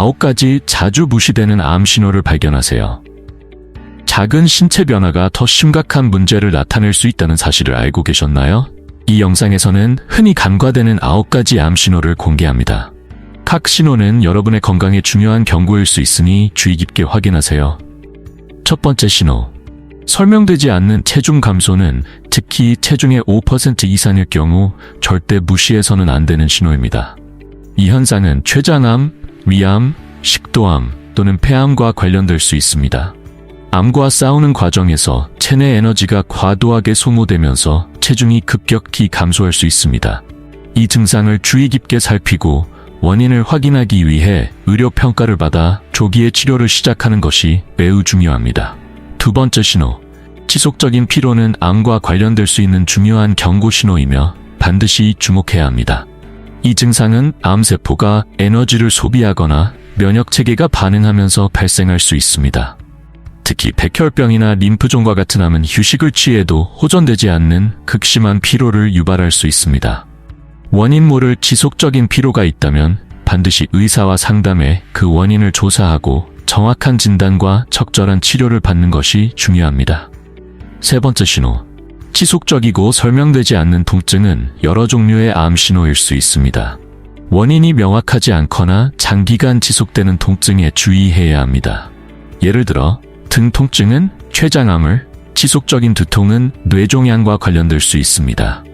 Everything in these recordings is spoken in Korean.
9가지 자주 무시되는 암 신호를 발견하세요. 작은 신체 변화가 더 심각한 문제를 나타낼 수 있다는 사실을 알고 계셨나요? 이 영상에서는 흔히 간과되는 9가지 암 신호를 공개합니다. 각 신호는 여러분의 건강에 중요한 경고일 수 있으니 주의 깊게 확인하세요. 첫 번째 신호. 설명되지 않는 체중 감소는 특히 체중의 5% 이상일 경우 절대 무시해서는 안 되는 신호입니다. 이 현상은 췌장암, 위암, 식도암 또는 폐암과 관련될 수 있습니다. 암과 싸우는 과정에서 체내 에너지가 과도하게 소모되면서 체중이 급격히 감소할 수 있습니다. 이 증상을 주의 깊게 살피고 원인을 확인하기 위해 의료 평가를 받아 조기에 치료를 시작하는 것이 매우 중요합니다. 두 번째 신호. 지속적인 피로는 암과 관련될 수 있는 중요한 경고 신호이며 반드시 주목해야 합니다. 이 증상은 암세포가 에너지를 소비하거나 면역 체계가 반응하면서 발생할 수 있습니다. 특히 백혈병이나 림프종과 같은 암은 휴식을 취해도 호전되지 않는 극심한 피로를 유발할 수 있습니다. 원인 모를 지속적인 피로가 있다면 반드시 의사와 상담해 그 원인을 조사하고 정확한 진단과 적절한 치료를 받는 것이 중요합니다. 세 번째 신호. 지속적이고 설명되지 않는 통증은 여러 종류의 암 신호일 수 있습니다. 원인이 명확하지 않거나 장기간 지속되는 통증에 주의해야 합니다. 예를 들어 등 통증은 췌장암을, 지속적인 두통은 뇌종양과 관련될 수 있습니다.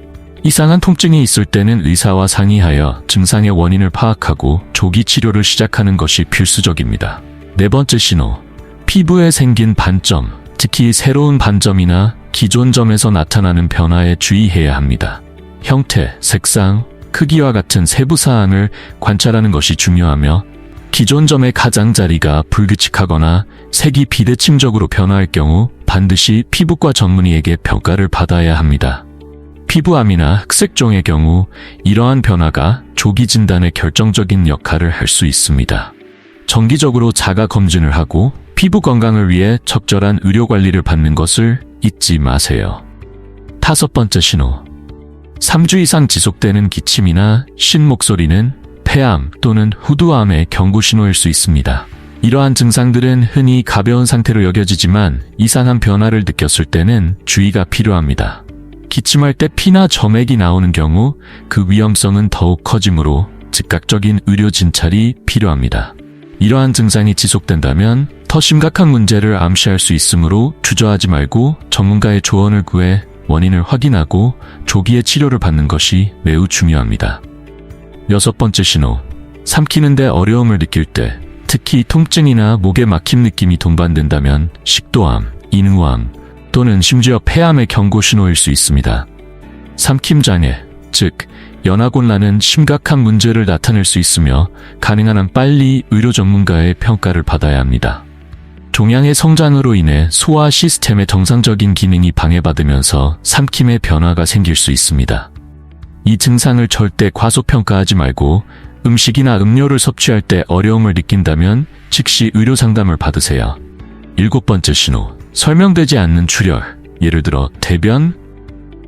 이상한 통증이 있을 때는 의사와 상의하여 증상의 원인을 파악하고 조기 치료를 시작하는 것이 필수적입니다. 네 번째 신호. 피부에 생긴 반점, 특히 새로운 반점이나 기존 점에서 나타나는 변화에 주의해야 합니다. 형태, 색상, 크기와 같은 세부 사항을 관찰하는 것이 중요하며 기존 점의 가장자리가 불규칙하거나 색이 비대칭적으로 변화할 경우 반드시 피부과 전문의에게 평가를 받아야 합니다. 피부암이나 흑색종의 경우 이러한 변화가 조기 진단에 결정적인 역할을 할 수 있습니다. 정기적으로 자가 검진을 하고 피부 건강을 위해 적절한 의료 관리를 받는 것을 잊지 마세요. 다섯 번째 신호. 3주 이상 지속되는 기침이나 쉰 목소리는 폐암 또는 후두암의 경고 신호일 수 있습니다. 이러한 증상들은 흔히 가벼운 상태로 여겨지지만 이상한 변화를 느꼈을 때는 주의가 필요합니다. 기침할 때 피나 점액이 나오는 경우 그 위험성은 더욱 커지므로 즉각적인 의료 진찰이 필요합니다. 이러한 증상이 지속된다면 더 심각한 문제를 암시할 수 있으므로 주저하지 말고 전문가의 조언을 구해 원인을 확인하고 조기에 치료를 받는 것이 매우 중요합니다. 여섯 번째 신호. 삼키는데 어려움을 느낄 때, 특히 통증이나 목에 막힘 느낌이 동반된다면 식도암, 인후암 또는 심지어 폐암의 경고 신호일 수 있습니다. 삼킴 장애, 즉 연하곤란은 심각한 문제를 나타낼 수 있으며 가능한 한 빨리 의료 전문가의 평가를 받아야 합니다. 종양의 성장으로 인해 소화 시스템의 정상적인 기능이 방해받으면서 삼킴의 변화가 생길 수 있습니다. 이 증상을 절대 과소평가하지 말고 음식이나 음료를 섭취할 때 어려움을 느낀다면 즉시 의료 상담을 받으세요. 일곱 번째 신호. 설명되지 않는 출혈. 예를 들어 대변,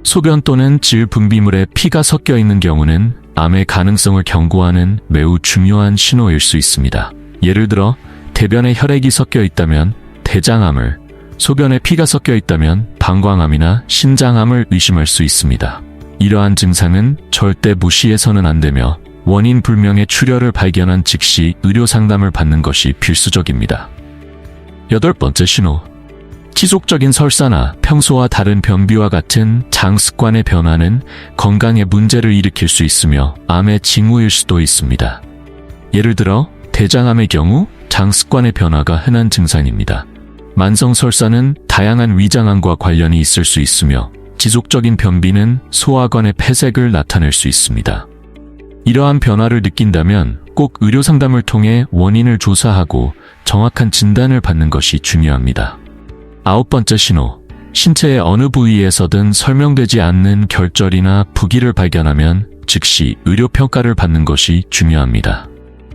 소변 또는 질 분비물에 피가 섞여 있는 경우는 암의 가능성을 경고하는 매우 중요한 신호일 수 있습니다. 예를 들어 대변에 혈액이 섞여 있다면 대장암을, 소변에 피가 섞여 있다면 방광암이나 신장암을 의심할 수 있습니다. 이러한 증상은 절대 무시해서는 안 되며 원인 불명의 출혈을 발견한 즉시 의료 상담을 받는 것이 필수적입니다. 여덟 번째 신호. 지속적인 설사나 평소와 다른 변비와 같은 장 습관의 변화는 건강에 문제를 일으킬 수 있으며 암의 징후일 수도 있습니다. 예를 들어 대장암의 경우 장 습관의 변화가 흔한 증상입니다. 만성 설사는 다양한 위장암과 관련이 있을 수 있으며 지속적인 변비는 소화관의 폐색을 나타낼 수 있습니다. 이러한 변화를 느낀다면 꼭 의료 상담을 통해 원인을 조사하고 정확한 진단을 받는 것이 중요합니다. 아홉 번째 신호. 신체의 어느 부위에서든 설명되지 않는 결절이나 부기를 발견하면 즉시 의료 평가를 받는 것이 중요합니다.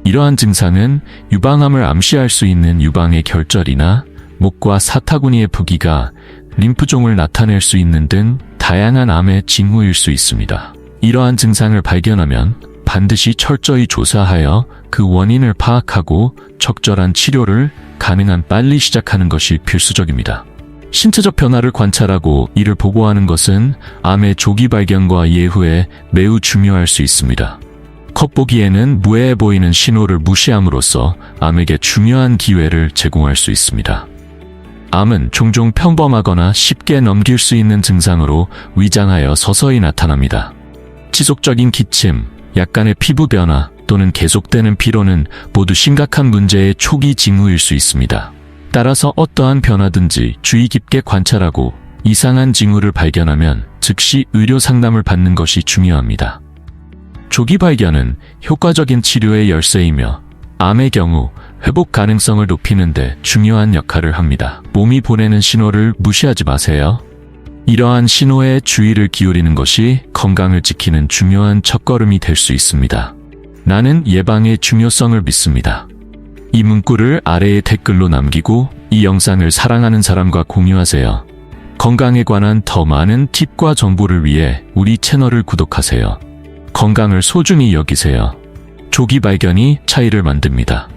이러한 증상은 유방암을 암시할 수 있는 유방의 결절이나 목과 사타구니의 부기가 림프종을 나타낼 수 있는 등 다양한 암의 징후일 수 있습니다. 이러한 증상을 발견하면 반드시 철저히 조사하여 그 원인을 파악하고 적절한 치료를 가능한 빨리 시작하는 것이 필수적입니다. 신체적 변화를 관찰하고 이를 보고하는 것은 암의 조기 발견과 예후에 매우 중요할 수 있습니다. 겉보기에는 무해해 보이는 신호를 무시함으로써 암에게 중요한 기회를 제공할 수 있습니다. 암은 종종 평범하거나 쉽게 넘길 수 있는 증상으로 위장하여 서서히 나타납니다. 지속적인 기침, 약간의 피부 변화 또는 계속되는 피로는 모두 심각한 문제의 초기 징후일 수 있습니다. 따라서 어떠한 변화든지 주의 깊게 관찰하고 이상한 징후를 발견하면 즉시 의료 상담을 받는 것이 중요합니다. 조기 발견은 효과적인 치료의 열쇠이며 암의 경우 회복 가능성을 높이는데 중요한 역할을 합니다. 몸이 보내는 신호를 무시하지 마세요. 이러한 신호에 주의를 기울이는 것이 건강을 지키는 중요한 첫걸음이 될 수 있습니다. 나는 예방의 중요성을 믿습니다. 이 문구를 아래의 댓글로 남기고 이 영상을 사랑하는 사람과 공유하세요. 건강에 관한 더 많은 팁과 정보를 위해 우리 채널을 구독하세요. 건강을 소중히 여기세요. 조기 발견이 차이를 만듭니다.